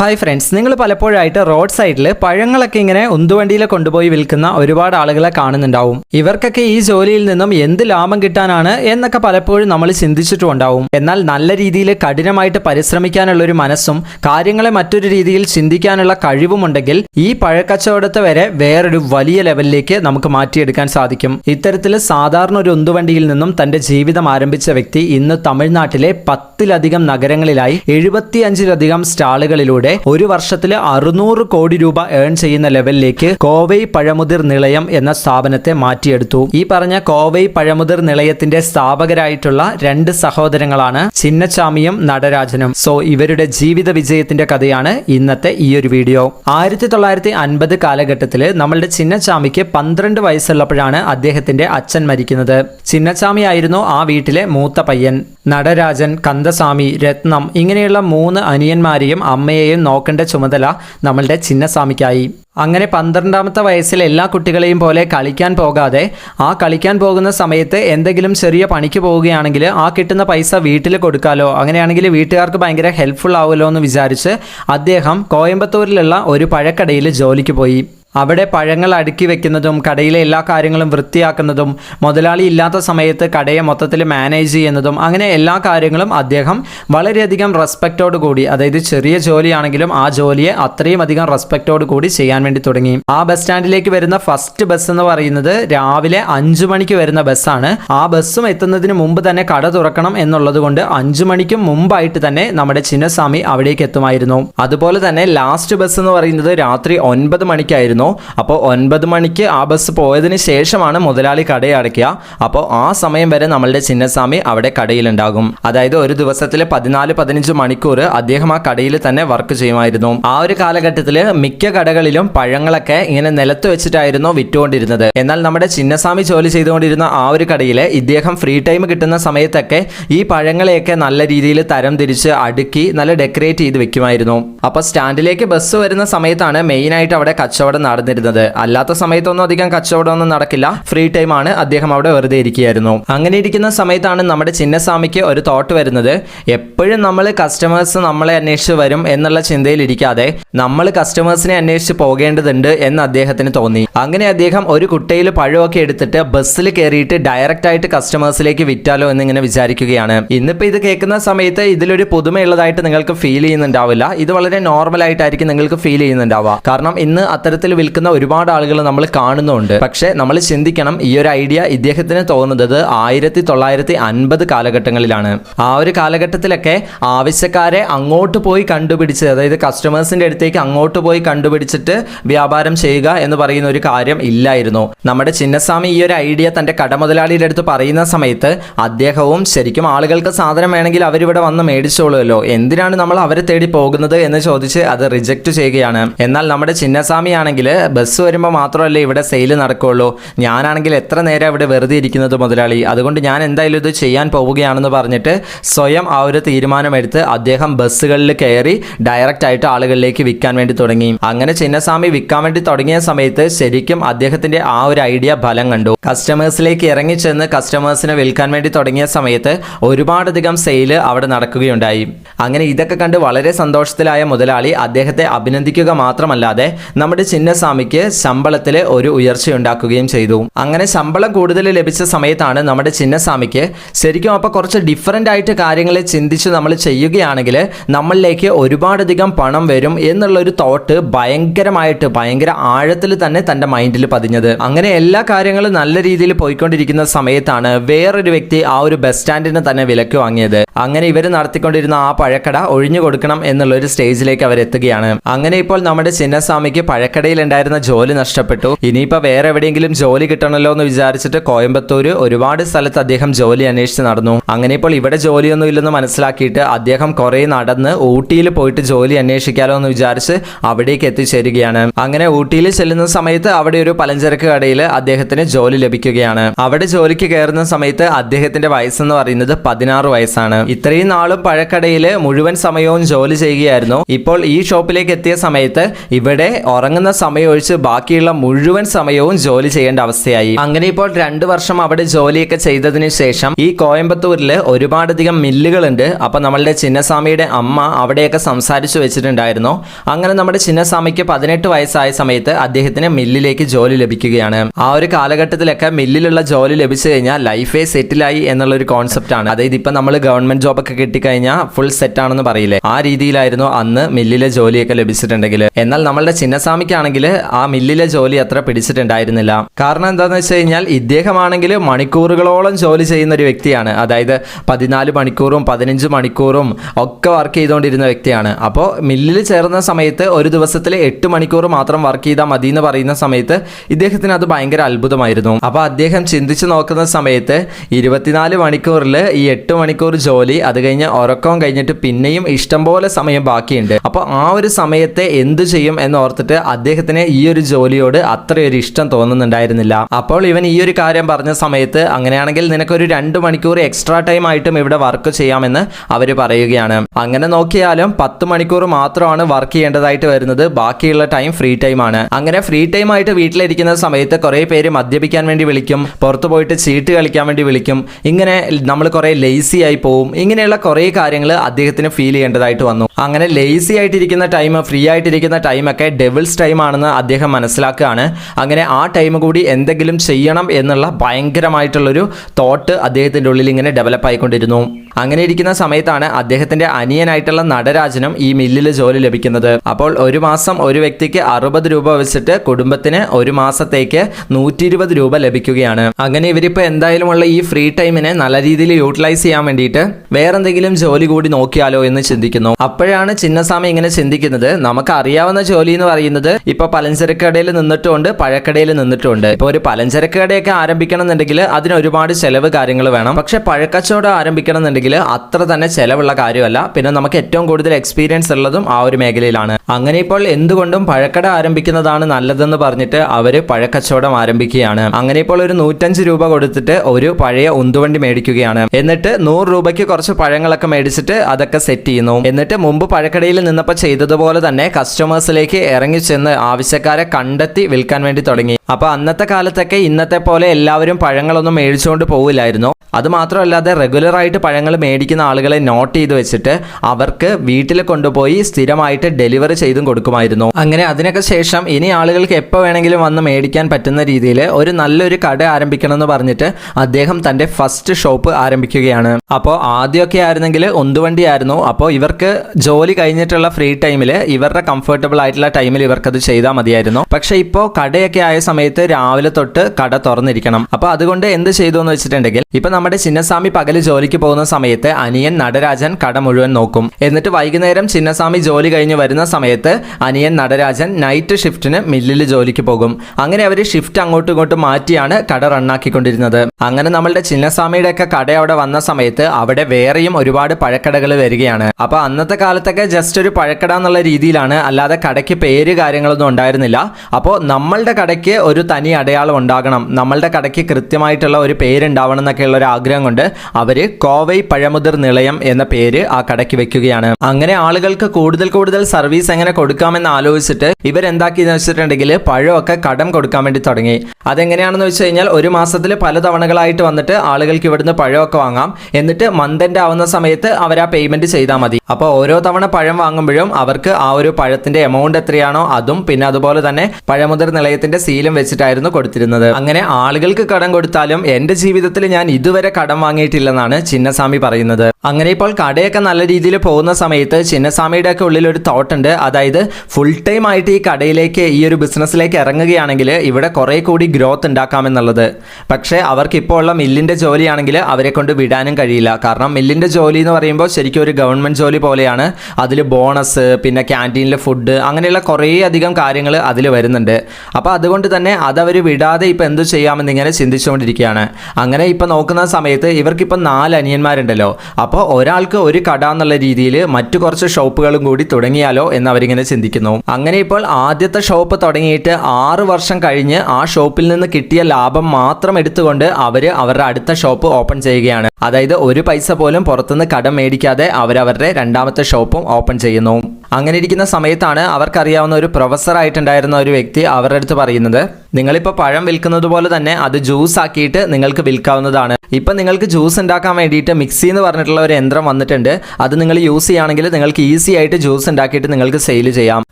Hi friends നിങ്ങൾ പലപ്പോഴായിട്ട് road സൈഡിൽ പഴങ്ങളൊക്കെ ഇങ്ങനെ ഉന്തുവണ്ടിയിൽ കൊണ്ടുപോയി വിൽക്കുന്ന ഒരുപാട് ആളുകളെ കാണുന്നുണ്ടാവും. ഇവർക്കൊക്കെ ഈ ജോലിയിൽ നിന്നും എന്ത് ലാഭം കിട്ടാനാണ് എന്നൊക്കെ പലപ്പോഴും നമ്മൾ ചിന്തിച്ചിട്ടുണ്ടാവും എന്നാൽ നല്ല രീതിയിൽ കഠിനമായിട്ട് പരിശ്രമിക്കാനുള്ള ഒരു മനസ്സും കാര്യങ്ങളെ മറ്റൊരു രീതിയിൽ ചിന്തിക്കാനുള്ള കഴിവുമുണ്ടെങ്കിൽ ഈ പഴക്കച്ചവടത്തെ വരെ വേറൊരു വലിയ ലെവലിലേക്ക് നമുക്ക് മാറ്റിയെടുക്കാൻ സാധിക്കും. ഇത്തരത്തിൽ സാധാരണ ഒരു ഉന്തുവണ്ടിയിൽ നിന്നും തന്റെ ജീവിതം ആരംഭിച്ച വ്യക്തി ഇന്ന് തമിഴ്നാട്ടിലെ പത്തിലധികം നഗരങ്ങളിലായി എഴുപത്തിയഞ്ചിലധികം സ്റ്റാളുകളിലൂടെ ഒരു വർഷത്തിൽ അറുന്നൂറ് കോടി രൂപ ഏൺ ചെയ്യുന്ന ലെവലിലേക്ക് കോവൈ പഴമുതിർ നിളയം എന്ന സ്ഥാപനത്തെ മാറ്റിയെടുത്തു. ഈ പറഞ്ഞ കോവൈ പഴമുതിർ നിളയത്തിന്റെ സ്ഥാപകരായിട്ടുള്ള രണ്ട് സഹോദരങ്ങളാണ് ചിന്നച്ചാമിയും നടരാജനും. സോ ഇവരുടെ ജീവിത വിജയത്തിന്റെ കഥയാണ് ഇന്നത്തെ ഈ ഒരു വീഡിയോ ആയിരത്തി തൊള്ളായിരത്തി അൻപത് കാലഘട്ടത്തിൽ നമ്മളുടെ ചിന്നച്ചാമിക്ക് പന്ത്രണ്ട് വയസ്സുള്ളപ്പോഴാണ് അദ്ദേഹത്തിന്റെ അച്ഛൻ മരിക്കുന്നത്. ചിന്നച്ചാമി ആയിരുന്നു ആ വീട്ടിലെ മൂത്ത പയ്യൻ. നടരാജൻ കന്ദസ്വാമി രത്നം ഇങ്ങനെയുള്ള മൂന്ന് അനിയന്മാരെയും അമ്മയെയും നോക്കേണ്ട ചുമതല നമ്മളുടെ ചിന്നസ്വാമിക്കായി. അങ്ങനെ പന്ത്രണ്ടാമത്തെ വയസ്സിൽ എല്ലാ കുട്ടികളെയും പോലെ കളിക്കാൻ പോകാതെ ആ കളിക്കാൻ പോകുന്ന സമയത്ത് എന്തെങ്കിലും ചെറിയ പണിക്ക് പോവുകയാണെങ്കിൽ ആ കിട്ടുന്ന പൈസ വീട്ടിൽ കൊടുക്കാലോ. അങ്ങനെയാണെങ്കിൽ വീട്ടുകാർക്ക് ഭയങ്കര ഹെൽപ്ഫുൾ ആവുമല്ലോ എന്ന് വിചാരിച്ച് അദ്ദേഹം കോയമ്പത്തൂരിലുള്ള ഒരു പഴക്കടയിൽ ജോലിക്ക് പോയി. അവിടെ പഴങ്ങൾ അടുക്കി വെക്കുന്നതും കടയിലെ എല്ലാ കാര്യങ്ങളും വൃത്തിയാക്കുന്നതും മുതലാളി ഇല്ലാത്ത സമയത്ത് കടയെ മൊത്തത്തിൽ മാനേജ് ചെയ്യുന്നതും അങ്ങനെ എല്ലാ കാര്യങ്ങളും അദ്ദേഹം വളരെയധികം റെസ്പെക്റ്റോട് കൂടി അതായത് ചെറിയ ജോലിയാണെങ്കിലും ആ ജോലിയെ അത്രയും അധികം റെസ്പെക്റ്റോട് കൂടി ചെയ്യാൻ വേണ്ടി തുടങ്ങി. ആ ബസ് സ്റ്റാൻഡിലേക്ക് വരുന്ന ഫസ്റ്റ് ബസ് എന്ന് പറയുന്നത് രാവിലെ അഞ്ചു മണിക്ക് വരുന്ന ബസ്സാണ് ആ ബസ്സും എത്തുന്നതിന് മുമ്പ് തന്നെ കട തുറക്കണം എന്നുള്ളത് കൊണ്ട് അഞ്ചു മണിക്ക് മുമ്പായിട്ട് തന്നെ നമ്മുടെ ചിന്നസ്വാമി അവിടേക്ക് എത്തുമായിരുന്നു. അതുപോലെ തന്നെ ലാസ്റ്റ് ബസ് എന്ന് പറയുന്നത് രാത്രി ഒൻപത് മണിക്കായിരുന്നു. അപ്പോൾ ഒൻപത് മണിക്ക് ആ ബസ് പോയതിന് ശേഷമാണ് മുതലാളി കടയടക്കുക അപ്പോൾ ആ സമയം വരെ നമ്മളുടെ ചിന്നസ്വാമി അവിടെ കടയിലുണ്ടാകും. അതായത് ഒരു ദിവസത്തിൽ പതിനാല് പതിനഞ്ച് മണിക്കൂർ അദ്ദേഹം ആ കടയിൽ തന്നെ വർക്ക് ചെയ്യുമായിരുന്നു. ആ ഒരു കാലഘട്ടത്തിൽ മിക്ക കടകളിലും പഴങ്ങളൊക്കെ ഇങ്ങനെ നിലത്ത് വെച്ചിട്ടായിരുന്നു വിറ്റുകൊണ്ടിരുന്നത്. എന്നാൽ നമ്മുടെ ചിന്നസ്വാമി ജോലി ചെയ്തുകൊണ്ടിരുന്ന ആ ഒരു കടയിൽ ഇദ്ദേഹം ഫ്രീ ടൈം കിട്ടുന്ന സമയത്തൊക്കെ ഈ പഴങ്ങളെയൊക്കെ നല്ല രീതിയിൽ തരം തിരിച്ച് അടുക്കി നല്ല ഡെക്കറേറ്റ് ചെയ്ത് വെക്കുമായിരുന്നു. അപ്പോൾ സ്റ്റാൻഡിലേക്ക് ബസ് വരുന്ന സമയത്താണ് മെയിനായിട്ട് അവിടെ കച്ചവടം നടന്നിരുന്നത്. അല്ലാത്ത സമയത്തൊന്നും അധികം കച്ചവടമൊന്നും നടക്കില്ല. ഫ്രീ ടൈം ആണ് അദ്ദേഹം അവിടെ വെറുതെ ഇരിക്കുകയായിരുന്നു. അങ്ങനെ ഇരിക്കുന്ന സമയത്താണ് നമ്മുടെ ചിന്നസ്വാമിക്ക് ഒരു തോട്ട് വരുന്നത്. എപ്പോഴും നമ്മൾ കസ്റ്റമേഴ്സ് നമ്മളെ അന്വേഷിച്ച് വരും എന്നുള്ള ചിന്തയിൽ ഇരിക്കാതെ നമ്മൾ കസ്റ്റമേഴ്സിനെ അന്വേഷിച്ച് പോകേണ്ടതുണ്ട് എന്ന് അദ്ദേഹത്തിന് തോന്നി. അങ്ങനെ അദ്ദേഹം ഒരു കുട്ടയിൽ പഴമൊക്കെ എടുത്തിട്ട് ബസ്സിൽ കയറിയിട്ട് ഡയറക്റ്റ് ആയിട്ട് കസ്റ്റമേഴ്സിലേക്ക് വിറ്റാലോ എന്നിങ്ങനെ വിചാരിക്കുകയാണ്. ഇന്നിപ്പോൾ ഇത് കേൾക്കുന്ന സമയത്ത് ഇതിലൊരു പുതുമയുള്ളതായിട്ട് നിങ്ങൾക്ക് ഫീൽ ചെയ്യുന്നുണ്ടാവില്ല. ഇത് വളരെ നോർമൽ ആയിട്ടായിരിക്കും നിങ്ങൾക്ക് ഫീൽ ചെയ്യുന്നുണ്ടാവുക. കാരണം ഇന്ന് അത്തരത്തിൽ വിൽക്കുന്ന ഒരുപാട് ആളുകൾ നമ്മൾ കാണുന്നുണ്ട്. പക്ഷേ നമ്മൾ ചിന്തിക്കണം ഈ ഒരു ഐഡിയ ഇദ്ദേഹത്തിന് തോന്നുന്നത് ആയിരത്തി തൊള്ളായിരത്തി അൻപത് കാലഘട്ടങ്ങളിലാണ്. ആ ഒരു കാലഘട്ടത്തിലൊക്കെ ആവശ്യക്കാരെ അങ്ങോട്ട് പോയി കണ്ടുപിടിച്ച് അതായത് കസ്റ്റമേഴ്സിന്റെ അടുത്തേക്ക് അങ്ങോട്ട് പോയി കണ്ടുപിടിച്ചിട്ട് വ്യാപാരം ചെയ്യുക എന്ന് പറയുന്ന ഒരു കാര്യം ഇല്ലായിരുന്നു. നമ്മുടെ ചിന്നസ്വാമി ഈ ഒരു ഐഡിയ തന്റെ കടമുതലാളിയുടെ അടുത്ത് പറയുന്ന സമയത്ത് അദ്ദേഹവും ശരിക്കും ആളുകൾക്ക് സാധനം വേണമെങ്കിൽ അവരിവിടെ വന്ന് മേടിച്ചോളുമല്ലോ. എന്തിനാണ് നമ്മൾ അവരെ തേടി പോകുന്നത് എന്ന് ചോദിച്ച് അത് റിജക്ട് ചെയ്യുകയാണ്. എന്നാൽ നമ്മുടെ ചിന്നസ്വാമി ആണെങ്കിൽ ബസ് വരുമ്പോൾ മാത്രമല്ലേ ഇവിടെ സെയിൽ നടക്കുകയുള്ളൂ ഞാനാണെങ്കിൽ എത്ര നേരം ഇവിടെ വെറുതെ ഇരിക്കുന്നത് മുതലാളി? അതുകൊണ്ട് ഞാൻ എന്തായാലും ഇത് ചെയ്യാൻ പോവുകയാണെന്ന് പറഞ്ഞിട്ട് സ്വയം ആ ഒരു തീരുമാനമെടുത്ത് അദ്ദേഹം ബസ്സുകളിൽ കയറി ഡയറക്റ്റ് ആയിട്ട് ആളുകളിലേക്ക് വിൽക്കാൻ വേണ്ടി തുടങ്ങി. അങ്ങനെ ചിന്നസ്വാമി വിൽക്കാൻ വേണ്ടി തുടങ്ങിയ സമയത്ത് ശരിക്കും അദ്ദേഹത്തിന്റെ ആ ഒരു ഐഡിയ ഫലം കണ്ടു. കസ്റ്റമേഴ്സിലേക്ക് ഇറങ്ങിച്ചെന്ന് കസ്റ്റമേഴ്സിനെ വിൽക്കാൻ വേണ്ടി തുടങ്ങിയ സമയത്ത് ഒരുപാടധികം സെയിൽ അവിടെ നടക്കുകയുണ്ടായി. അങ്ങനെ ഇതൊക്കെ കണ്ട് വളരെ സന്തോഷത്തിലായ മുതലാളി അദ്ദേഹത്തെ അഭിനന്ദിക്കുക മാത്രമല്ലാതെ നമ്മുടെ ചിന്നസ്വാമിക്ക് ശമ്പളത്തിൽ ഒരു ഉയർച്ചയുണ്ടാക്കുകയും ചെയ്തു. അങ്ങനെ ശമ്പളം കൂടുതൽ ലഭിച്ച സമയത്താണ് നമ്മുടെ ചിന്നസ്വാമിക്ക് ശരിക്കും അപ്പോൾ കുറച്ച് ഡിഫറന്റ് ആയിട്ട് കാര്യങ്ങൾ ചിന്തിച്ച് നമ്മൾ ചെയ്യുകയാണെങ്കിൽ നമ്മളിലേക്ക് ഒരുപാടധികം പണം വരും എന്നുള്ള ഒരു തോട്ട് ഭയങ്കരമായിട്ട് ഭയങ്കര ആഴത്തിൽ തന്നെ തന്റെ മൈൻഡിൽ പതിഞ്ഞത്. അങ്ങനെ എല്ലാ കാര്യങ്ങളും നല്ല രീതിയിൽ പോയിക്കൊണ്ടിരിക്കുന്ന സമയത്താണ് വേറൊരു വ്യക്തി ആ ഒരു ബസ് സ്റ്റാൻഡിന് തന്നെ വിലക്ക് വാങ്ങിയത്. അങ്ങനെ ഇവർ നടത്തിക്കൊണ്ടിരുന്ന ആ പഴക്കട ഒഴിഞ്ഞു കൊടുക്കണം എന്നുള്ള ഒരു സ്റ്റേജിലേക്ക് അവർ എത്തുകയാണ്. അങ്ങനെ ഇപ്പോൾ നമ്മുടെ ചിന്നസ്വാമിക്ക് പഴക്കടയിൽ ഉണ്ടായിരുന്ന ജോലി നഷ്ടപ്പെട്ടു. ഇനിയിപ്പോൾ വേറെ എവിടെയെങ്കിലും ജോലി കിട്ടണല്ലോ എന്ന് വിചാരിച്ചിട്ട് കോയമ്പത്തൂര് ഒരുപാട് സ്ഥലത്ത് അദ്ദേഹം ജോലി അന്വേഷിച്ച് നടന്നു. അങ്ങനെ ഇപ്പോൾ ഇവിടെ ജോലിയൊന്നും ഇല്ലെന്ന് മനസ്സിലാക്കിയിട്ട് അദ്ദേഹം കുറെ നടന്ന് ഊട്ടിയിൽ പോയിട്ട് ജോലി അന്വേഷിക്കാലോ എന്ന് വിചാരിച്ച് അവിടേക്ക് എത്തിച്ചേരുകയാണ്. അങ്ങനെ ഊട്ടിയിൽ ചെല്ലുന്ന സമയത്ത് അവിടെ ഒരു പലചരക്ക് കടയിൽ അദ്ദേഹത്തിന് ജോലി ലഭിക്കുകയാണ്. അവിടെ ജോലിക്ക് കയറുന്ന സമയത്ത് അദ്ദേഹത്തിന്റെ വയസ്സെന്ന് പറയുന്നത് പതിനാറ് വയസ്സാണ്. ഇത്രയും നാളും പഴക്കടയിൽ മുഴുവൻ സമയവും ജോലി ചെയ്യുകയായിരുന്നു. ഇപ്പോൾ ഈ ഷോപ്പിലേക്ക് എത്തിയ സമയത്ത് ഇവിടെ ഉറങ്ങുന്ന സമയം ഒഴിച്ച് ബാക്കിയുള്ള മുഴുവൻ സമയവും ജോലി ചെയ്യേണ്ട അവസ്ഥയായി. അങ്ങനെ ഇപ്പോൾ രണ്ടു വർഷം അവിടെ ജോലിയൊക്കെ ചെയ്തതിനു ശേഷം ഈ കോയമ്പത്തൂരിൽ ഒരുപാടധികം മില്ലുകളുണ്ട്. അപ്പൊ നമ്മളുടെ ചിന്നസ്വാമിയുടെ അമ്മ അവിടെയൊക്കെ സംസാരിച്ചു വെച്ചിട്ടുണ്ടായിരുന്നു. അങ്ങനെ നമ്മുടെ ചിന്നസ്വാമിക്ക് പതിനെട്ട് വയസ്സായ സമയത്ത് അദ്ദേഹത്തിന് മില്ലിലേക്ക് ജോലി ലഭിക്കുകയാണ്. ആ ഒരു കാലഘട്ടത്തിലൊക്കെ മില്ലിലുള്ള ജോലി ലഭിച്ചു കഴിഞ്ഞാൽ ലൈഫേ സെറ്റിലായി എന്നുള്ള ഒരു കോൺസെപ്റ്റ് ആണ്. അതായത് ഇപ്പൊ നമ്മൾ ഗവൺമെന്റ് ജോബൊക്കെ കിട്ടിക്കഴിഞ്ഞാൽ ഫുൾ സെറ്റ് ആണെന്ന് പറയില്ലേ? ആ രീതിയിലായിരുന്നു അന്ന് മില്ലിലെ ജോലിയൊക്കെ ലഭിച്ചിട്ടുണ്ടെങ്കിൽ എന്നാൽ നമ്മളുടെ ചിന്നസ്വാമിക്കാണെങ്കിൽ ആ മില്ലിലെ ജോലി അത്ര പിടിച്ചിട്ടുണ്ടായിരുന്നില്ല. കാരണം എന്താണെന്ന് വെച്ച് കഴിഞ്ഞാൽ ഇദ്ദേഹമാണെങ്കിൽ മണിക്കൂറുകളോളം ജോലി ചെയ്യുന്ന ഒരു വ്യക്തിയാണ്. അതായത് പതിനാല് മണിക്കൂറും പതിനഞ്ച് മണിക്കൂറും ഒക്കെ വർക്ക് ചെയ്തുകൊണ്ടിരുന്ന വ്യക്തിയാണ്. അപ്പോൾ മില്ലിൽ ചേർന്ന സമയത്ത് ഒരു ദിവസത്തിൽ എട്ട് മണിക്കൂർ മാത്രം വർക്ക് ചെയ്താൽ മതി എന്ന് പറയുന്ന സമയത്ത് ഇദ്ദേഹത്തിന് അത് ഭയങ്കര അത്ഭുതമായിരുന്നു. അപ്പോൾ അദ്ദേഹം ചിന്തിച്ചു നോക്കുന്ന സമയത്ത് ഇരുപത്തിനാല് മണിക്കൂറിൽ ഈ എട്ട് മണിക്കൂർ ജോലി അത് കഴിഞ്ഞ് ഉറക്കം കഴിഞ്ഞിട്ട് പിന്നെയും ഇഷ്ടംപോലെ സമയം ബാക്കിയുണ്ട്. അപ്പോൾ ആ ഒരു സമയത്തെ എന്ത് ചെയ്യും എന്ന് ഓർത്തിട്ട് അദ്ദേഹത്തിന് ഈ ഒരു ജോലിയോട് അത്രയൊരു ഇഷ്ടം തോന്നുന്നുണ്ടായിരുന്നില്ല. അപ്പോൾ ഇവൻ ഈ ഒരു കാര്യം പറഞ്ഞ സമയത്ത് അങ്ങനെയാണെങ്കിൽ നിനക്കൊരു രണ്ട് മണിക്കൂർ എക്സ്ട്രാ ടൈം ആയിട്ടും ഇവിടെ വർക്ക് ചെയ്യാമെന്ന് അവർ പറയുകയാണ്. അങ്ങനെ നോക്കിയാലും പത്ത് മണിക്കൂർ മാത്രമാണ് വർക്ക് ചെയ്യേണ്ടതായിട്ട് വരുന്നത്. ബാക്കിയുള്ള ടൈം ഫ്രീ ടൈം ആണ്. അങ്ങനെ ഫ്രീ ടൈം ആയിട്ട് വീട്ടിലിരിക്കുന്ന സമയത്ത് കുറേ പേര് മദ്യപിക്കാൻ വേണ്ടി വിളിക്കും. പുറത്തു പോയിട്ട് ചീട്ട് കളിക്കാൻ വേണ്ടി വിളിക്കും. ഇങ്ങനെ നമ്മൾ കുറേ ലേസി ആയി പോവും. ഇങ്ങനെയുള്ള കുറേ കാര്യങ്ങൾ അദ്ദേഹത്തിന് ഫീൽ ചെയ്യേണ്ടതായിട്ട് വന്നു. അങ്ങനെ ലേസി ആയിട്ടിരിക്കുന്ന ടൈം ഫ്രീ ആയിട്ടിരിക്കുന്ന ടൈമൊക്കെ ഡെവിൾസ് ടൈം ആണെന്ന് അദ്ദേഹം മനസ്സിലാക്കുകയാണ്. അങ്ങനെ ആ ടൈം കൂടി എന്തെങ്കിലും ചെയ്യണം എന്നുള്ള ഭയങ്കരമായിട്ടുള്ളൊരു തോട്ട് അദ്ദേഹത്തിന്റെ ഉള്ളിൽ ഇങ്ങനെ ഡെവലപ്പ് ആയിക്കൊണ്ടിരുന്നു. അങ്ങനെ ഇരിക്കുന്ന സമയത്താണ് അദ്ദേഹത്തിന്റെ അനിയനായിട്ടുള്ള നടരാജനും ഈ മില്ലിൽ ജോലി ലഭിക്കുന്നത്. അപ്പോൾ ഒരു മാസം ഒരു വ്യക്തിക്ക് അറുപത് രൂപ വെച്ചിട്ട് കുടുംബത്തിന് ഒരു മാസത്തേക്ക് നൂറ്റി ഇരുപത് രൂപ ലഭിക്കുകയാണ്. അങ്ങനെ ഇവരിപ്പോൾ എന്തായാലും ഉള്ള ഈ ഫ്രീ ടൈമിനെ നല്ല രീതിയിൽ യൂട്ടിലൈസ് ചെയ്യാൻ വേണ്ടിയിട്ട് വേറെന്തെങ്കിലും ജോലി കൂടി നോക്കിയാലോ എന്ന് ചിന്തിക്കുന്നു. അപ്പോഴാണ് ചിന്നസ്വാമി ഇങ്ങനെ ചിന്തിക്കുന്നത്. നമുക്ക് അറിയാവുന്ന ജോലി എന്ന് പറയുന്നത് ഇപ്പൊ പലചരക്ക് കടയിൽ നിന്നിട്ടുണ്ട് പഴക്കടയിൽ നിന്നിട്ടുണ്ട്. ഇപ്പോൾ ഒരു പലഞ്ചരക്ക് കടയൊക്കെ ആരംഭിക്കണം എന്നുണ്ടെങ്കിൽ അതിന് ഒരുപാട് ചെലവ് കാര്യങ്ങൾ വേണം. പക്ഷെ പഴക്കച്ചവടം ആരംഭിക്കണം എന്നുണ്ടെങ്കിൽ അത്ര തന്നെ ചെലവുള്ള കാര്യമല്ല. പിന്നെ നമുക്ക് ഏറ്റവും കൂടുതൽ എക്സ്പീരിയൻസ് ഉള്ളതും ആ ഒരു മേഖലയിലാണ്. അങ്ങനെ ഇപ്പോൾ എന്തുകൊണ്ടും പഴക്കട ആരംഭിക്കുന്നതാണ് നല്ലതെന്ന് പറഞ്ഞിട്ട് അവർ പഴക്കച്ചവടം ആരംഭിക്കുകയാണ്. അങ്ങനെ ഇപ്പോൾ ഒരു നൂറ്റഞ്ച് രൂപ കൊടുത്തിട്ട് ഒരു പഴയ ഉന്തുവണ്ടി മേടിക്കുകയാണ്. എന്നിട്ട് നൂറ് രൂപയ്ക്ക് കുറച്ച് പഴങ്ങളൊക്കെ മേടിച്ചിട്ട് അതൊക്കെ സെറ്റ് ചെയ്യുന്നു. എന്നിട്ട് മുമ്പ് പഴക്കടയിൽ നിന്നപ്പോൾ ചെയ്തതുപോലെ തന്നെ കസ്റ്റമേഴ്സിലേക്ക് ഇറങ്ങി ചെന്ന് ആവശ്യക്കാരെ കണ്ടെത്തി വിൽക്കാൻ വേണ്ടി തുടങ്ങി. അപ്പൊ അന്നത്തെ കാലത്തൊക്കെ ഇന്നത്തെ പോലെ എല്ലാവരും പഴങ്ങളൊന്നും മേടിച്ചുകൊണ്ട് പോവില്ലായിരുന്നു. അത് മാത്രമല്ലാതെ റെഗുലർ ആയിട്ട് പഴങ്ങൾ മേടിക്കുന്ന ആളുകളെ നോട്ട് ചെയ്ത് വെച്ചിട്ട് അവർക്ക് വീട്ടിൽ കൊണ്ടുപോയി സ്ഥിരമായിട്ട് ഡെലിവറി ചെയ്തും കൊടുക്കുമായിരുന്നു. അങ്ങനെ അതിനൊക്കെ ശേഷം ഇനി ആളുകൾക്ക് എപ്പോൾ വേണമെങ്കിലും വന്ന് മേടിക്കാൻ പറ്റുന്ന രീതിയിൽ ഒരു നല്ലൊരു കട ആരംഭിക്കണം എന്ന് പറഞ്ഞിട്ട് അദ്ദേഹം തന്റെ ഫസ്റ്റ് ഷോപ്പ് ആരംഭിക്കുകയാണ്. അപ്പോൾ ആദ്യമൊക്കെ ആയിരുന്നെങ്കിൽ ഉന്തുവണ്ടി ആയിരുന്നു അപ്പോൾ ഇവർക്ക് ജോലി കഴിഞ്ഞിട്ടുള്ള ഫ്രീ ടൈമിൽ ഇവരുടെ കംഫർട്ടബിൾ ആയിട്ടുള്ള ടൈമിൽ ഇവർക്കത് ചെയ്താൽ മതിയായിരുന്നു. പക്ഷെ ഇപ്പോൾ കടയൊക്കെ ആയ സമയത്ത് രാവിലെ തൊട്ട് കട തുറന്നിരിക്കണം. അപ്പോൾ അതുകൊണ്ട് എന്ത് ചെയ്തു എന്ന് വെച്ചിട്ടുണ്ടെങ്കിൽ ഇപ്പൊ നമ്മുടെ ചിന്നസ്വാമി പകൽ ജോലിക്ക് പോകുന്ന സമയത്ത് അനിയൻ നടരാജൻ കട മുഴുവൻ നോക്കും. എന്നിട്ട് വൈകുന്നേരം ചിന്നസ്വാമി ജോലി കഴിഞ്ഞ് വരുന്ന സമയത്ത് അനിയൻ നടരാജൻ നൈറ്റ് ഷിഫ്റ്റിന് മില്ലിൽ ജോലിക്ക് പോകും. അങ്ങനെ അവർ ഷിഫ്റ്റ് അങ്ങോട്ടും ഇങ്ങോട്ടും മാറ്റിയാണ് കട റണ്ണാക്കിക്കൊണ്ടിരുന്നത്. അങ്ങനെ നമ്മളുടെ ചിന്നസ്വാമിയുടെ ഒക്കെ കട അവിടെ വന്ന സമയത്ത് അവിടെ വേറെയും ഒരുപാട് പഴക്കടകൾ വരികയാണ്. അപ്പൊ അന്നത്തെ കാലത്തൊക്കെ ജസ്റ്റ് ഒരു പഴക്കട എന്നുള്ള രീതിയിലാണ്. അല്ലാതെ കടയ്ക്ക് പേര് കാര്യങ്ങളൊന്നും ഉണ്ടായിരുന്നില്ല. അപ്പോൾ നമ്മളുടെ കടയ്ക്ക് ഒരു തനി അടയാളം ഉണ്ടാകണം. നമ്മളുടെ കടയ്ക്ക് കൃത്യമായിട്ടുള്ള ഒരു പേരുണ്ടാവണം എന്നൊക്കെയുള്ള ഒരു ആഗ്രഹം കൊണ്ട് അവർ കോവൈ പഴമുതിർ നിളയം എന്ന പേര് ആ കടയ്ക്ക് വെക്കുകയാണ്. അങ്ങനെ ആളുകൾക്ക് കൂടുതൽ കൂടുതൽ സർവീസ് എങ്ങനെ കൊടുക്കാമെന്ന് ആലോചിച്ചിട്ട് ഇവരെന്താക്കിയെന്ന് വെച്ചിട്ടുണ്ടെങ്കിൽ പഴമൊക്കെ കടം കൊടുക്കാൻ വേണ്ടി തുടങ്ങി. അതെങ്ങനെയാണെന്ന് വെച്ച് കഴിഞ്ഞാൽ ഒരു മാസത്തിൽ പല തവണകളായിട്ട് വന്നിട്ട് ആളുകൾക്ക് ഇവിടുന്ന് പഴമൊക്കെ വാങ്ങാം. എന്നിട്ട് മന്ത് ആവുന്ന സമയത്ത് അവർ ആ പേയ്മെന്റ് ചെയ്താൽ മതി. അപ്പോൾ ഓരോ തവണ പഴം വാങ്ങുമ്പോഴും അവർക്ക് ആ ഒരു പഴത്തിന്റെ എമൗണ്ട് എത്രയാണോ അതും പിന്നെ അതുപോലെ തന്നെ പഴമുതിർ നിലയത്തിന്റെ സീലും വെച്ചിട്ടായിരുന്നു കൊടുത്തിരുന്നത്. അങ്ങനെ ആളുകൾക്ക് കടം കൊടുത്താലും എന്റെ ജീവിതത്തിൽ ഞാൻ ഇതുവരെ കടം വാങ്ങിയിട്ടില്ലെന്നാണ് ചിന്നസ്വാമി പറയുന്നത്. അങ്ങനെ ഇപ്പോൾ കടയൊക്കെ നല്ല രീതിയിൽ പോകുന്ന സമയത്ത് ചിന്നസ്വാമിയുടെ ഒക്കെ ഉള്ളിൽ ഒരു തോട്ട് ഉണ്ട് അതായത് ഫുൾ ടൈം ആയിട്ട് ഈ കടയിലേക്ക് ഈ ഒരു ബിസിനസ്സിലേക്ക് ഇറങ്ങുകയാണെങ്കിൽ ഇവിടെ കുറെ കൂടി ഗ്രോത്ത് ഉണ്ടാക്കാമെന്നുള്ളത്. പക്ഷേ അവർക്ക് ഇപ്പോൾ ഉള്ള മില്ലിന്റെ ജോലിയാണെങ്കിൽ അവരെ കൊണ്ട് വിടാനും കഴിയില്ല. കാരണം മില്ലിന്റെ ജോലി എന്ന് പറയുമ്പോൾ ശരിക്കും ഒരു ഗവൺമെന്റ് ജോലി പോലെയാണ്. അതിൽ ബോണസ് പിന്നെ ക്യാന്റീനിലെ ഫുഡ് അങ്ങനെയുള്ള കുറേ അധികം കാര്യങ്ങൾ അതിൽ വരുന്നുണ്ട്. അപ്പോൾ അതുകൊണ്ട് തന്നെ അതവർ വിടാതെ ഇപ്പോൾ എന്ത് ചെയ്യാമെന്ന് ഇങ്ങനെ ചിന്തിച്ചുകൊണ്ടിരിക്കുകയാണ്. അങ്ങനെ ഇപ്പം നോക്കുന്ന സമയത്ത് ഇവർക്കിപ്പം നാല് അനിയന്മാരുണ്ടല്ലോ. അപ്പോൾ ഒരാൾക്ക് ഒരു കട എന്നുള്ള രീതിയിൽ മറ്റു കുറച്ച് ഷോപ്പുകളും കൂടി തുടങ്ങിയാലോ എന്ന് അവരിങ്ങനെ ചിന്തിക്കുന്നു. അങ്ങനെ ഇപ്പോൾ ആദ്യത്തെ ഷോപ്പ് തുടങ്ങിയിട്ട് ആറ് വർഷം കഴിഞ്ഞ് ആ ഷോപ്പിൽ നിന്ന് കിട്ടിയ ലാഭം മാത്രം എടുത്തുകൊണ്ട് അവർ അവരുടെ അടുത്ത ഷോപ്പ് ഓപ്പൺ ചെയ്യുകയാണ്. അതായത് ഒരു പൈസ പോലും പുറത്തുനിന്ന് കടം മേടിക്കാതെ അവരവരുടെ രണ്ടാമത്തെ ഷോപ്പും ഓപ്പൺ ചെയ്യുന്നു. അങ്ങനെ ഇരിക്കുന്ന സമയത്താണ് അവർക്കറിയാവുന്ന ഒരു പ്രൊഫസർ ആയിട്ടുണ്ടായിരുന്ന ഒരു വ്യക്തി അവരുടെ അടുത്ത് പറയുന്നത് നിങ്ങളിപ്പോൾ പഴം വിൽക്കുന്നത് പോലെ തന്നെ അത് ജ്യൂസ് ആക്കിയിട്ട് നിങ്ങൾക്ക് വിൽക്കാവുന്നതാണ്. ഇപ്പം നിങ്ങൾക്ക് ജ്യൂസ് ഉണ്ടാക്കാൻ വേണ്ടിയിട്ട് മിക്സി എന്ന് പറഞ്ഞിട്ടുള്ള ഒരു യന്ത്രം വന്നിട്ടുണ്ട്. അത് നിങ്ങൾ യൂസ് ചെയ്യുകയാണെങ്കിൽ നിങ്ങൾക്ക് ഈസി ആയിട്ട് ജ്യൂസ് ഉണ്ടാക്കിയിട്ട് നിങ്ങൾക്ക് സെയിൽ ചെയ്യാം.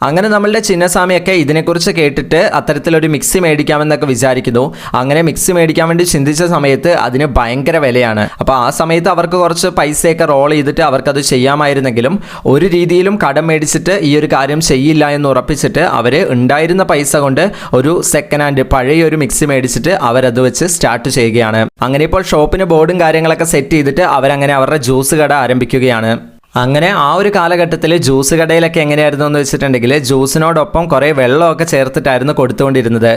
അങ്ങനെ നമ്മളുടെ ചിന്നസ്വാമിയൊക്കെ ഇതിനെക്കുറിച്ച് കേട്ടിട്ട് അത്തരത്തിലൊരു മിക്സി മേടിക്കാമെന്നൊക്കെ വിചാരിക്കുന്നു. അങ്ങനെ മിക്സി മേടിക്കാൻ വേണ്ടി ചിന്തിച്ച സമയത്ത് അതിന് ഭയങ്കര വിലയാണ്. അപ്പോൾ ആ സമയത്ത് അവർക്ക് കുറച്ച് പൈസയൊക്കെ റോൾ ചെയ്തിട്ട് അവർക്കത് ചെയ്യാമായിരുന്നെങ്കിലും ഒരു രീതിയിലും കടം മേടിച്ചിട്ട് ഈ ഒരു കാര്യം ചെയ്യില്ല എന്ന് ഉറപ്പിച്ചിട്ട് അവർ ഉണ്ടായിരുന്ന പൈസ കൊണ്ട് ഒരു സെക്കൻഡ് ഹാൻഡ് പഴയ ഒരു മിക്സി മേടിച്ചിട്ട് അവരത് വെച്ച് സ്റ്റാർട്ട് ചെയ്യുകയാണ്. അങ്ങനെ ഇപ്പോൾ ഷോപ്പിന് ബോർഡും കാര്യങ്ങളൊക്കെ സെറ്റ് ചെയ്തിട്ട് അവരങ്ങനെ അവരുടെ ജ്യൂസ് കട ആരംഭിക്കുകയാണ്. അങ്ങനെ ആ ഒരു കാലഘട്ടത്തിൽ ജ്യൂസ് കടയിലൊക്കെ എങ്ങനെയായിരുന്നു എന്ന് വെച്ചിട്ടുണ്ടെങ്കിൽ ജ്യൂസിനോടൊപ്പം കുറേ വെള്ളമൊക്കെ ചേർത്തിട്ടായിരുന്നു കൊടുത്തുകൊണ്ടിരുന്നത്.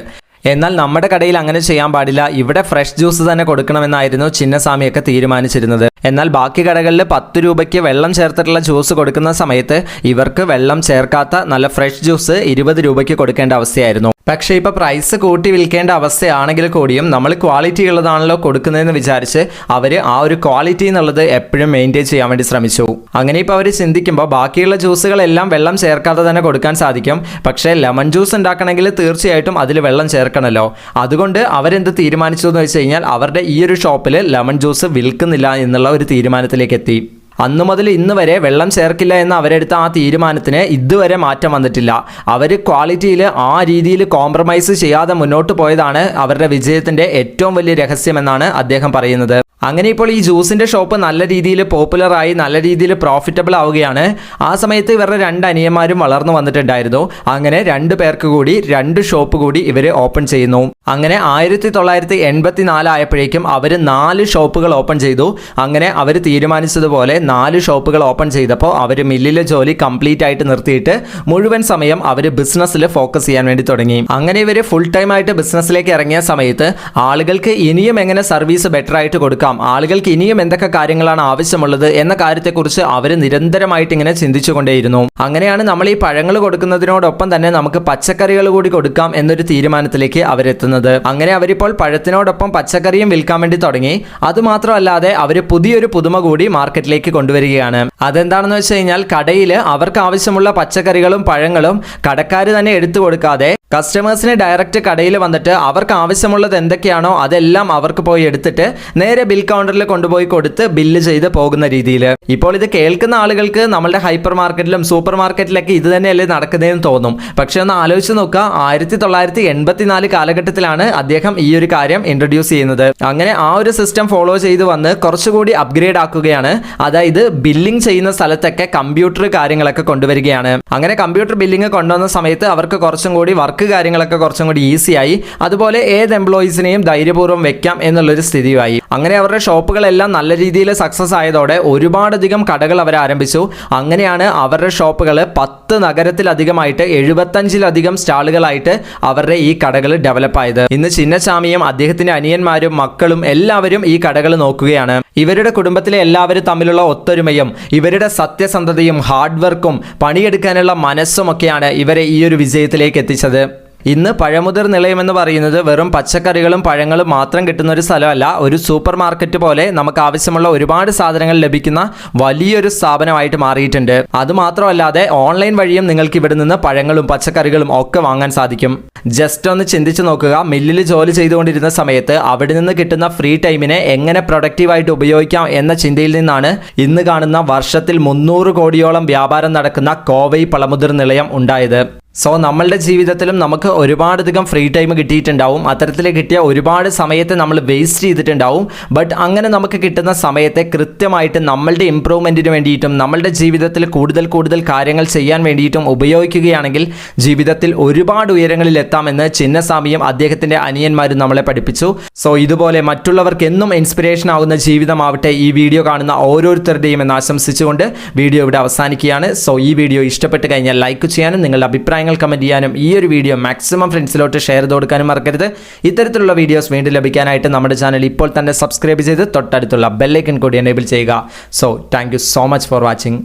എന്നാൽ നമ്മുടെ കടയിൽ അങ്ങനെ ചെയ്യാൻ പാടില്ല. ഇവിടെ ഫ്രഷ് ജ്യൂസ് തന്നെ കൊടുക്കണമെന്നായിരുന്നു ചിന്നസ്വാമിയൊക്കെ തീരുമാനിച്ചിരുന്നത്. എന്നാൽ ബാക്കി കടകളിൽ പത്ത് രൂപയ്ക്ക് വെള്ളം ചേർത്തിട്ടുള്ള ജ്യൂസ് കൊടുക്കുന്ന സമയത്ത് ഇവർക്ക് വെള്ളം ചേർക്കാത്ത നല്ല ഫ്രഷ് ജ്യൂസ് ഇരുപത് രൂപയ്ക്ക് കൊടുക്കേണ്ട അവസ്ഥയായിരുന്നു. പക്ഷേ ഇപ്പോൾ പ്രൈസ് കൂട്ടി വിൽക്കേണ്ട അവസ്ഥയാണെങ്കിൽ കൂടിയും നമ്മൾ ക്വാളിറ്റി ഉള്ളതാണല്ലോ കൊടുക്കുന്നതെന്ന് വിചാരിച്ച് അവർ ആ ഒരു ക്വാളിറ്റി എന്നുള്ളത് എപ്പോഴും മെയിന്റെയിൻ ചെയ്യാൻ വേണ്ടി ശ്രമിച്ചു. അങ്ങനെ ഇപ്പോൾ അവർ ചിന്തിക്കുമ്പോൾ ബാക്കിയുള്ള ജ്യൂസുകളെല്ലാം വെള്ളം ചേർക്കാതെ തന്നെ കൊടുക്കാൻ സാധിക്കും. പക്ഷേ ലെമൺ ജ്യൂസ് ഉണ്ടാക്കണമെങ്കിൽ തീർച്ചയായിട്ടും അതിൽ വെള്ളം ചേർക്കണമല്ലോ അതുകൊണ്ട് അവരെന്ത് തീരുമാനിച്ചു എന്ന് വെച്ച് കഴിഞ്ഞാൽ അവരുടെ ഈ ഒരു ഷോപ്പിൽ ലെമൺ ജ്യൂസ് വിൽക്കുന്നില്ല എന്നുള്ള ഒരു തീരുമാനത്തിലേക്ക് എത്തി. അന്നു മുതൽ ഇന്ന് വരെ വെള്ളം ചേർക്കില്ല എന്ന് അവരെടുത്ത ആ തീരുമാനത്തിന് ഇതുവരെ മാറ്റം വന്നിട്ടില്ല. അവർ ക്വാളിറ്റിയിൽ ആ രീതിയിൽ കോംപ്രമൈസ് ചെയ്യാതെ മുന്നോട്ട് പോയതാണ് അവരുടെ വിജയത്തിന്റെ ഏറ്റവും വലിയ രഹസ്യമെന്നാണ് അദ്ദേഹം പറയുന്നത്. അങ്ങനെ ഇപ്പോൾ ഈ ജ്യൂസിന്റെ ഷോപ്പ് നല്ല രീതിയിൽ പോപ്പുലറായി നല്ല രീതിയിൽ പ്രോഫിറ്റബിൾ ആവുകയാണ്. ആ സമയത്ത് ഇവരുടെ രണ്ട് അനിയന്മാരും വളർന്നു വന്നിട്ടുണ്ടായിരുന്നു. അങ്ങനെ രണ്ട് പേർക്ക് കൂടി രണ്ട് ഷോപ്പ് കൂടി ഇവർ ഓപ്പൺ ചെയ്യുന്നു. അങ്ങനെ ആയിരത്തി തൊള്ളായിരത്തി എൺപത്തി നാലായപ്പോഴേക്കും അവർ നാല് ഷോപ്പുകൾ ഓപ്പൺ ചെയ്തു. അങ്ങനെ അവർ തീരുമാനിച്ചതുപോലെ നാല് ഷോപ്പുകൾ ഓപ്പൺ ചെയ്തപ്പോൾ അവർ മില്ലിലെ ജോലി കംപ്ലീറ്റ് ആയിട്ട് നിർത്തിയിട്ട് മുഴുവൻ സമയം അവർ ബിസിനസ്സിൽ ഫോക്കസ് ചെയ്യാൻ വേണ്ടി തുടങ്ങി. അങ്ങനെ ഇവർ ഫുൾ ടൈം ആയിട്ട് ബിസിനസ്സിലേക്ക് ഇറങ്ങിയ സമയത്ത് ആളുകൾക്ക് ഇനിയും എങ്ങനെ സർവീസ് ബെറ്റർ ആയിട്ട് കൊടുക്കാം ആളുകൾക്ക് ഇനിയും എന്തൊക്കെ കാര്യങ്ങളാണ് ആവശ്യമുള്ളത് എന്ന കാര്യത്തെക്കുറിച്ച് അവർ നിരന്തരമായിട്ട് ഇങ്ങനെ ചിന്തിച്ചുകൊണ്ടേയിരുന്നു. അങ്ങനെയാണ് നമ്മൾ ഈ പഴങ്ങൾ കൊടുക്കുന്നതിനോടൊപ്പം തന്നെ നമുക്ക് പച്ചക്കറികൾ കൂടി കൊടുക്കാം എന്നൊരു തീരുമാനത്തിലേക്ക് അവരെത്തുന്നത്. അങ്ങനെ അവരിപ്പോൾ പഴത്തിനോടൊപ്പം പച്ചക്കറിയും വിൽക്കാൻ വേണ്ടി തുടങ്ങി. അതുമാത്രമല്ലാതെ അവർ പുതിയൊരു പുതുമ കൂടി മാർക്കറ്റിലേക്ക് കൊണ്ടുവരികയാണ്. അതെന്താണെന്ന് വെച്ച് കഴിഞ്ഞാൽ കടയിൽ അവർക്ക് ആവശ്യമുള്ള പച്ചക്കറികളും പഴങ്ങളും കടക്കാർ തന്നെ എടുത്തു കൊടുക്കാതെ കസ്റ്റമേഴ്സിന് ഡയറക്റ്റ് കടയിൽ വന്നിട്ട് അവർക്ക് ആവശ്യമുള്ളത് എന്തൊക്കെയാണോ അതെല്ലാം അവർക്ക് പോയി എടുത്തിട്ട് നേരെ ബിൽ കൗണ്ടറിൽ കൊണ്ടുപോയി കൊടുത്ത് ബില്ല് ചെയ്ത് പോകുന്ന രീതിയിൽ ഇപ്പോൾ ഇത് കേൾക്കുന്ന ആളുകൾക്ക് നമ്മളുടെ ഹൈപ്പർ മാർക്കറ്റിലും സൂപ്പർ മാർക്കറ്റിലൊക്കെ ഇത് തന്നെയല്ലേ നടക്കുന്നതെന്ന് തോന്നും. പക്ഷെ ഒന്ന് ആലോചിച്ച് നോക്കുക ആയിരത്തി തൊള്ളായിരത്തി എൺപത്തിനാല് കാലഘട്ടത്തിലാണ് അദ്ദേഹം ഈ ഒരു കാര്യം ഇൻട്രൊഡ്യൂസ് ചെയ്യുന്നത്. അങ്ങനെ ആ ഒരു സിസ്റ്റം ഫോളോ ചെയ്ത് വന്ന് കുറച്ചുകൂടി അപ്ഗ്രേഡ് ആക്കുകയാണ്. അതായത് ബില്ലിംഗ് ചെയ്യുന്ന സ്ഥലത്തൊക്കെ കമ്പ്യൂട്ടർ കാര്യങ്ങളൊക്കെ കൊണ്ടുവരികയാണ്. അങ്ങനെ കമ്പ്യൂട്ടർ ബില്ലിംഗ് കൊണ്ടുവന്ന സമയത്ത് അവർക്ക് കുറച്ചും കൂടി വർക്ക് കാര്യങ്ങളൊക്കെ കുറച്ചും കൂടി ഈസിയായി അതുപോലെ ഏത് എംപ്ലോയീസിനെയും ധൈര്യപൂർവം വെക്കാം എന്നുള്ളൊരു സ്ഥിതിയായി അങ്ങനെ അവരുടെ ഷോപ്പുകളെല്ലാം നല്ല രീതിയിൽ സക്സസ് ആയതോടെ ഒരുപാടധികം കടകൾ അവർ ആരംഭിച്ചു. അങ്ങനെയാണ് അവരുടെ ഷോപ്പുകൾ പത്ത് നഗരത്തിലധികമായിട്ട് എഴുപത്തഞ്ചിലധികം സ്റ്റാളുകളായിട്ട് അവരുടെ ഈ കടകൾ ഡെവലപ്പ് ആയത്. ഇന്ന് ചിന്നസ്വാമിയും അദ്ദേഹത്തിന്റെ അനിയന്മാരും മക്കളും എല്ലാവരും ഈ കടകൾ നോക്കുകയാണ്. ഇവരുടെ കുടുംബത്തിലെ എല്ലാവരും തമ്മിലുള്ള ഒത്തൊരുമയും ഇവരുടെ സത്യസന്ധതയും ഹാർഡ് വർക്കും പണിയെടുക്കാനുള്ള മനസ്സുമൊക്കെയാണ് ഇവരെ ഈ ഒരു വിജയത്തിലേക്ക് എത്തിച്ചത്. ഇന്ന് പഴമുതിർ നിലയം എന്ന് പറയുന്നത് വെറും പച്ചക്കറികളും പഴങ്ങളും മാത്രം കിട്ടുന്ന ഒരു സ്ഥലമല്ല. ഒരു സൂപ്പർ മാർക്കറ്റ് പോലെ നമുക്ക് ആവശ്യമുള്ള ഒരുപാട് സാധനങ്ങൾ ലഭിക്കുന്ന വലിയൊരു സ്ഥാപനമായിട്ട് മാറിയിട്ടുണ്ട്. അതുമാത്രമല്ലാതെ ഓൺലൈൻ വഴിയും നിങ്ങൾക്ക് ഇവിടെ നിന്ന് പഴങ്ങളും പച്ചക്കറികളും ഒക്കെ വാങ്ങാൻ സാധിക്കും. ജസ്റ്റ് ഒന്ന് ചിന്തിച്ചു നോക്കുക. മില്ലിൽ ജോലി ചെയ്തുകൊണ്ടിരുന്ന സമയത്ത് അവിടെ നിന്ന് കിട്ടുന്ന ഫ്രീ ടൈമിനെ എങ്ങനെ പ്രൊഡക്റ്റീവായിട്ട് ഉപയോഗിക്കാം എന്ന ചിന്തയിൽ നിന്നാണ് ഇന്ന് കാണുന്ന വർഷത്തിൽ മുന്നൂറ് കോടിയോളം വ്യാപാരം നടക്കുന്ന കോവൈ പളമുതിർ നിലയം ഉണ്ടായത്. സോ നമ്മളുടെ ജീവിതത്തിലും നമുക്ക് ഒരുപാടധികം ഫ്രീ ടൈം കിട്ടിയിട്ടുണ്ടാവും. അത്തരത്തിൽ കിട്ടിയ ഒരുപാട് സമയത്തെ നമ്മൾ വേസ്റ്റ് ചെയ്തിട്ടുണ്ടാവും. ബട്ട് അങ്ങനെ നമുക്ക് കിട്ടുന്ന സമയത്തെ കൃത്യമായിട്ട് നമ്മളുടെ ഇമ്പ്രൂവ്മെന്റിന് വേണ്ടിയിട്ടും നമ്മളുടെ ജീവിതത്തിൽ കൂടുതൽ കൂടുതൽ കാര്യങ്ങൾ ചെയ്യാൻ വേണ്ടിയിട്ടും ഉപയോഗിക്കുകയാണെങ്കിൽ ജീവിതത്തിൽ ഒരുപാട് ഉയരങ്ങളിൽ എത്താമെന്ന് ചിന്നസ്വാമിയും അദ്ദേഹത്തിന്റെ അനിയന്മാരും നമ്മളെ പഠിപ്പിച്ചു. സോ ഇതുപോലെ മറ്റുള്ളവർക്ക് എന്നും ഇൻസ്പിറേഷൻ ആവുന്ന ജീവിതമാവട്ടെ ഈ വീഡിയോ കാണുന്ന ഓരോരുത്തരുടെയും എന്ന് ആശംസിച്ചുകൊണ്ട് വീഡിയോ ഇവിടെ അവസാനിക്കുകയാണ്. സോ ഈ വീഡിയോ ഇഷ്ടപ്പെട്ട് കഴിഞ്ഞാൽ ലൈക്ക് ചെയ്യാനും നിങ്ങളുടെ അഭിപ്രായങ്ങൾ കമന്റ് ചെയ്യാനും ഈ ഒരു വീഡിയോ മാക്സിമം ഫ്രണ്ട്സിലോട്ട് ഷെയർ ചെയ്ത് കൊടുക്കാനും മറക്കരുത്. ഇത്തരത്തിലുള്ള വീഡിയോസ് വീണ്ടും ലഭിക്കാനായിട്ട് നമ്മുടെ ചാനൽ ഇപ്പോൾ തന്നെ സബ്സ്ക്രൈബ് ചെയ്ത് തൊട്ടടുത്തുള്ള ബെല്ലൈക്കൺ കൂടി എനേബിൾ ചെയ്യുക. So thank so much for watching